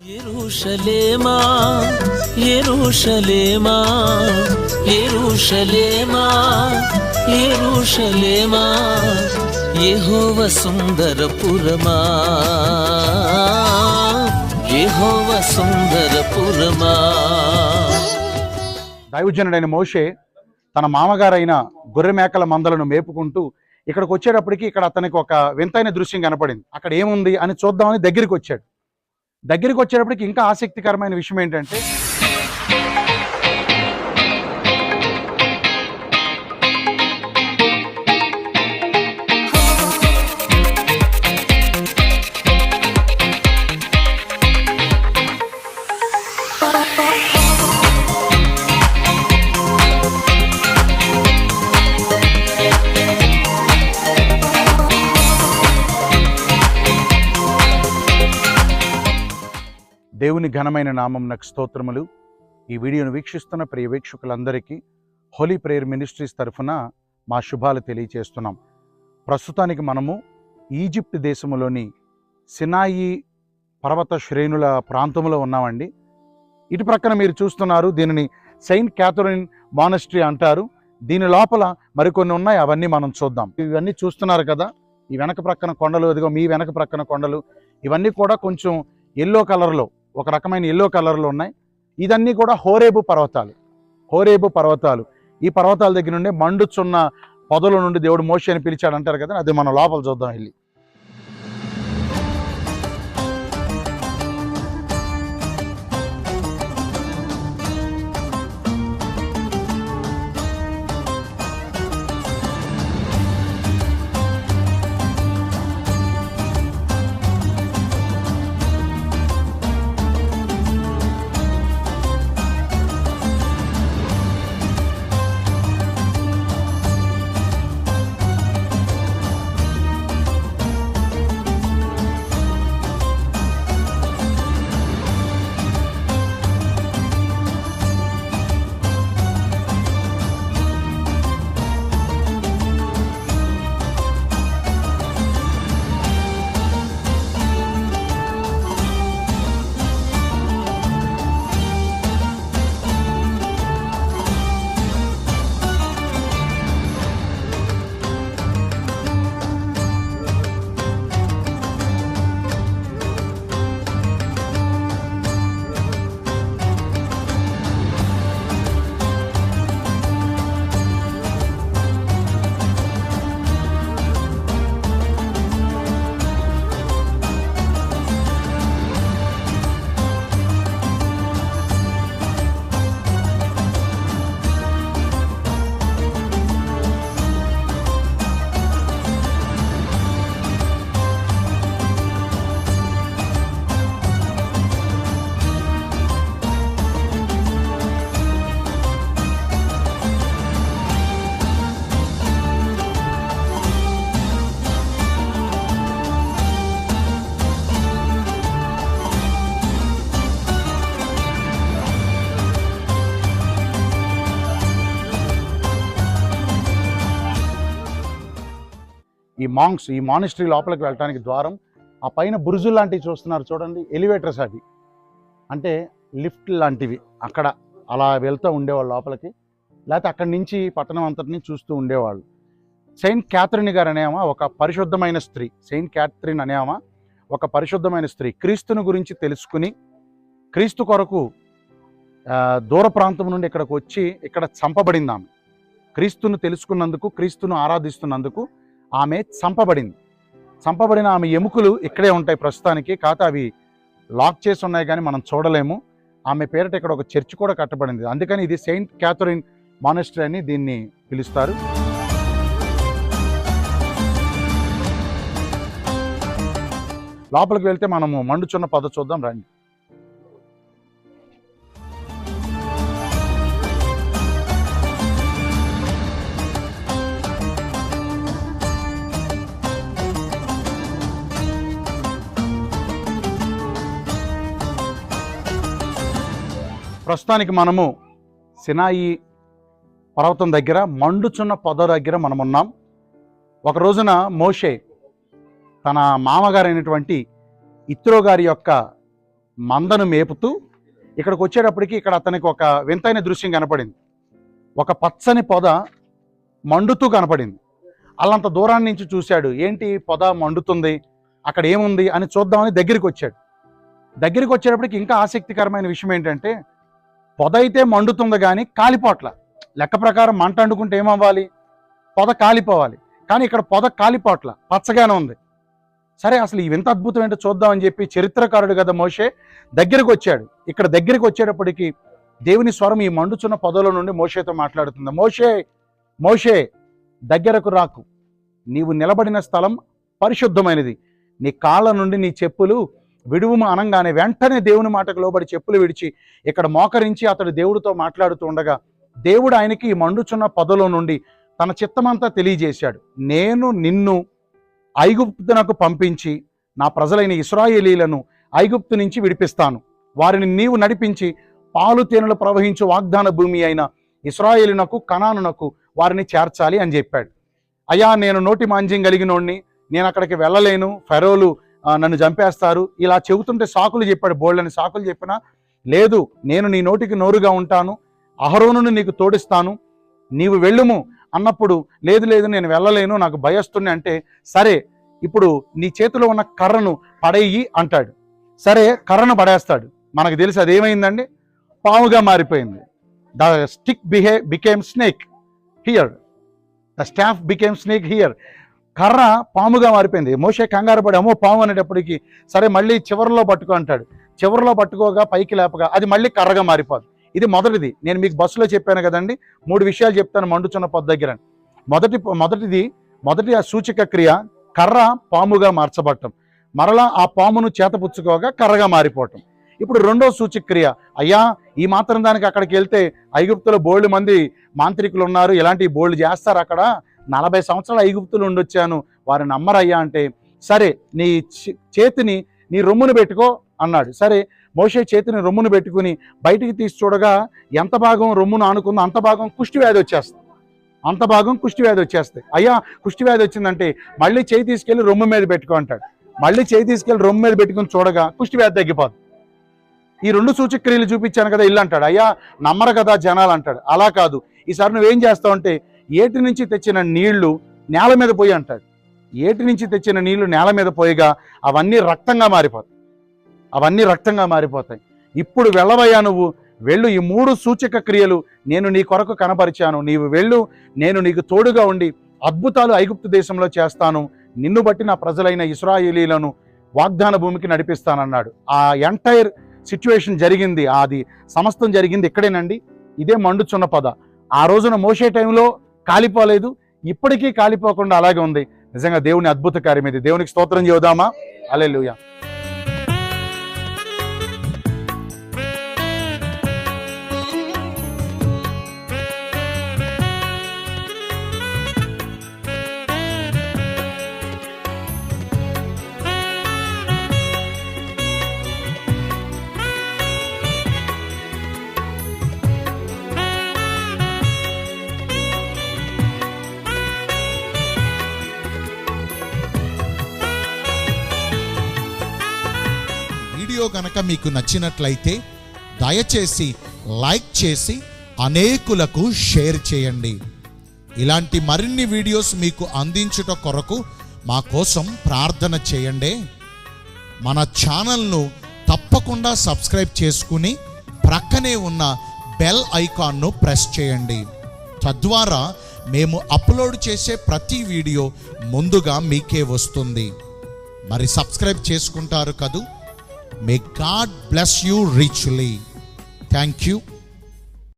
ఎరుషలేమా ఎరుషలేమా ఎరుషలేమా ఎరుషలేమా యెహోవ సుందరపురమా యెహోవ సుందరపురమా. దైవజనుడైన మోషే తన మామగారైన గొర్రె మేకల మందలను మేపుకుంటూ ఇక్కడికి వచ్చేటప్పటికి ఇక్కడ అతనికి ఒక వింతైన దృశ్యం కనపడింది. అక్కడ ఏముంది అని చూద్దామని దగ్గరికి వచ్చాడు. దగ్గరికి వచ్చేటప్పటికి ఇంకా ఆసక్తికరమైన విషయం ఏంటంటే దేవుని ఘనమైన నామం నాకు స్తోత్రములు. ఈ వీడియోను వీక్షిస్తున్న ప్రియ వీక్షకులందరికీ హోలీ ప్రేయర్ మినిస్ట్రీస్ తరఫున మా శుభాలు తెలియచేస్తున్నాం. ప్రస్తుతానికి మనము ఈజిప్ట్ దేశంలోని సినాయి పర్వత శ్రేణుల ప్రాంతంలో ఉన్నామండి. ఇటు ప్రక్కన మీరు చూస్తున్నారు దీనిని సెయింట్ క్యాథరిన్ మానస్ట్రీ అంటారు. దీని లోపల మరికొన్ని ఉన్నాయి అవన్నీ మనం చూద్దాం. ఇవన్నీ చూస్తున్నారు కదా ఈ వెనక ప్రక్కన కొండలు ఇదిగో మీ వెనక ప్రక్కన కొండలు ఇవన్నీ కూడా కొంచెం ఎల్లో కలర్లో. ఒక రకమైన ఎల్లో కలర్లో ఉన్నాయి. ఇదన్నీ కూడా హోరేబు పర్వతాలు. హోరేబు పర్వతాలు. ఈ పర్వతాల దగ్గర నుండి మండుచున్న పొదల నుండి దేవుడు మోషి అని పిలిచాడు అంటారు కదా అది మనం లోపల చూద్దాం వెళ్ళి. ఈ మాంగ్స్ ఈ మానిస్ట్రీ లోపలికి వెళ్ళడానికి ద్వారం ఆ పైన బురుజు లాంటివి చూస్తున్నారు చూడండి ఎలివేటర్స్ అవి. అంటే లిఫ్ట్ లాంటివి అక్కడ అలా వెళ్తూ ఉండేవాళ్ళు లోపలికి. లేకపోతే అక్కడి నుంచి పట్టణం అంతటిని చూస్తూ ఉండేవాళ్ళు. సెయింట్ క్యాథరిన్ గారు అనేమా ఒక పరిశుద్ధమైన స్త్రీ. సెయింట్ క్యాథరిన్ అనేమా ఒక పరిశుద్ధమైన స్త్రీ. క్రీస్తుని గురించి తెలుసుకుని క్రీస్తు కొరకు దూర ప్రాంతం నుండి ఇక్కడికి వచ్చి ఇక్కడ చంపబడింది ఆమె. క్రీస్తును తెలుసుకున్నందుకు క్రీస్తును ఆరాధిస్తున్నందుకు ఆమె చంపబడింది. చంపబడిన ఆమె ఎముకలు ఇక్కడే ఉంటాయి ప్రస్తుతానికి కాకపోతే అవి లాక్ చేసి ఉన్నాయి కానీ మనం చూడలేము. ఆమె పేరిట ఇక్కడ ఒక చర్చ్ కూడా కట్టబడింది. అందుకని ఇది సెయింట్ క్యాథరిన్ మానెస్ట్రీ అని దీన్ని పిలుస్తారు. లోపలికి వెళ్తే మనము మండుచున్న పద చూద్దాం రండి. ప్రస్తుతానికి మనము సినాయి పర్వతం దగ్గర మండుచున్న పొద దగ్గర మనం ఉన్నాం ఒక రోజున మోషే తన మామగారైనటువంటి ఇత్రో గారి యొక్క మందను మేపుతూ ఇక్కడికి వచ్చేటప్పటికి ఇక్కడ అతనికి ఒక వింతైన దృశ్యం కనపడింది. ఒక పచ్చని పొద మండుతూ కనపడింది. అల్లంత దూరాన్ని నుంచి చూశాడు. ఏంటి పొద మండుతుంది? అక్కడ ఏముంది? అని చూద్దామని దగ్గరికి వచ్చాడు. దగ్గరికి వచ్చేటప్పటికి ఇంకా ఆసక్తికరమైన విషయం ఏంటంటే పొద అయితే మండుతుంది కానీ కాలిపోట్ల. లెక్క ప్రకారం మంట అండుకుంటే ఏమవ్వాలి? పొద కాలిపోవాలి. కానీ ఇక్కడ పొద కాలిపోట్ల. పచ్చగానే ఉంది. సరే అసలు ఇంత అద్భుతం ఏంటో చూద్దామని చెప్పి చరిత్రకారుడు కదా మోషే దగ్గరికి వచ్చాడు. ఇక్కడ దగ్గరికి వచ్చేటప్పటికి దేవుని స్వరం ఈ మండుచున్న పొదలో నుండి మోషేతో మాట్లాడుతుంది. మోషే మోషే దగ్గరకు రాకు. నీవు నిలబడిన స్థలం పరిశుద్ధమైనది. నీ కాళ్ళ నుండి నీ చెప్పులు విడువుము అనంగానే వెంటనే దేవుని మాటకు లోబడి చెప్పులు విడిచి ఇక్కడ మోకరించి అతడు దేవుడితో మాట్లాడుతూ ఉండగా దేవుడు ఆయనకి మండుచున్న పొదలో నుండి తన చిత్తమంతా తెలియజేశాడు. నేను నిన్ను ఐగుప్తునకు పంపించి నా ప్రజలైన ఇస్రాయేలీలను ఐగుప్తు నుంచి విడిపిస్తాను. వారిని నీవు నడిపించి పాలు తేనెలు ప్రవహించు వాగ్దాన భూమి అయిన ఇస్రాయేలునకు కణానునకు వారిని చేర్చాలి అని చెప్పాడు. అయ్యా నేను నోటి మాంజ్యం కలిగినోడిని నేను అక్కడికి వెళ్ళలేను. ఫెరోలు నన్ను చంపేస్తారు. ఇలా చెబుతుంటే సాకులు చెప్పాడు బోల్డని సాకులు చెప్పినా లేదు నేను నీ నోటికి నోరుగా ఉంటాను. అహరోనును నీకు తోడిస్తాను. నీవు వెళ్ళుము. అన్నప్పుడు లేదు లేదు నేను వెళ్ళలేను నాకు భయస్తుంది అంటే సరే ఇప్పుడు నీ చేతిలో ఉన్న కర్రను పడేయి అంటాడు. సరే కర్రను పడేస్తాడు. మనకు తెలిసి అదేమైందండి? పాముగా మారిపోయింది. The stick బిహే became snake here the staff became snake here కర్ర పాముగా మారిపోయింది. మోషే కంగారు పడి అమ్మో పాము అనేటప్పటికి సరే మళ్ళీ చివరిలో పట్టుకో అంటాడు. చివరిలో పట్టుకోగా పైకి లేపగా అది మళ్ళీ కర్రగా మారిపోదు. ఇది మొదటిది. నేను మీకు బస్సులో చెప్పాను కదండి మూడు విషయాలు చెప్తాను మండుచున్న పొద్దు దగ్గర. మొదటి మొదటిది మొదటి ఆ సూచక క్రియ కర్ర పాముగా మార్చబడటం. మరలా ఆ పామును చేతపుచ్చుకోగా కర్రగా మారిపోవటం. ఇప్పుడు రెండో సూచక క్రియ అయ్యా ఈ మాత్రం దానికి అక్కడికి వెళ్తే ఐగుప్తులో బోల్డ్ మంది మాంత్రికులు ఉన్నారు ఇలాంటి బోల్డ్ చేస్తారు అక్కడ నలభై సంవత్సరాల ఐగుప్తులు ఉండొచ్చాను. వారు నమ్మరయ్యా అంటే సరే నీ చే- చేతిని నీ రొమ్మును పెట్టుకో అన్నాడు. సరే మోషే చేతిని రొమ్మును పెట్టుకుని బయటికి తీసి చూడగా ఎంత భాగం రొమ్మును ఆనుకుందో అంత భాగం కుష్టి వ్యాధి వచ్చేస్తుంది. అంత భాగం కుష్టి వ్యాధి వచ్చేస్తాయి అయ్యా కుష్టి వ్యాధి వచ్చిందంటే మళ్ళీ చేయి తీసుకెళ్ళి రొమ్ము మీద పెట్టుకో అంటాడు. మళ్ళీ చేయి తీసుకెళ్ళి రొమ్ము మీద పెట్టుకుని చూడగా కుష్టి వ్యాధి తగ్గిపోదు ఈ రెండు సూచక్రియలు చూపించాను కదా ఇల్లు అంటాడు. అయ్యా నమ్మరు కదా జనాలు అంటాడు. అలా కాదు. ఈసారి నువ్వేం చేస్తావు అంటే ఏటి నుంచి తెచ్చిన నీళ్ళు నేల మీద పోయి అంటాడు. ఏటి నుంచి తెచ్చిన నీళ్ళు నేల మీద పోయిగా అవన్నీ రక్తంగా మారిపోతాయి. అవన్నీ రక్తంగా మారిపోతాయి. ఇప్పుడు వెళ్ళవయ్యా నువ్వు వెళ్ళు. ఈ మూడు సూచక క్రియలు నేను నీ కొరకు కనపరిచాను నీవు వెళ్ళు. నేను నీకు తోడుగా ఉండి అద్భుతాలు ఐగుప్తు దేశంలో చేస్తాను. నిన్ను బట్టి నా ప్రజలైన ఇస్రాయేలీలను వాగ్దాన భూమికి నడిపిస్తానన్నాడు. ఆ ఎంటైర్ సిచ్యువేషన్ జరిగింది. అది సమస్తం జరిగింది ఇక్కడేనండి. ఇదే మండుచున్న పద. ఆ రోజున మోసే టైంలో కాలిపోలేదు. ఇప్పటికీ కాలిపోకుండా అలాగే ఉంది. నిజంగా దేవుని అద్భుత కార్యం ఇది. దేవునికి స్తోత్రం చేద్దామా అలెలుయ వీడియో కనుక మీకు నచ్చినట్లయితే దయచేసి లైక్ చేసి అనేకులకు షేర్ చేయండి. ఇలాంటి మరిన్ని వీడియోస్ మీకు అందించుట కొరకు మా కోసం ప్రార్థన చేయండి. మన ఛానల్ను తప్పకుండా సబ్స్క్రైబ్ చేసుకుని ప్రక్కనే ఉన్న బెల్ ఐకాన్ను ప్రెస్ చేయండి. తద్వారా మేము అప్లోడ్ చేసే ప్రతి వీడియో ముందుగా మీకే వస్తుంది. మరి సబ్స్క్రైబ్ చేసుకుంటారు కదూ? May God bless you richly. Thank you.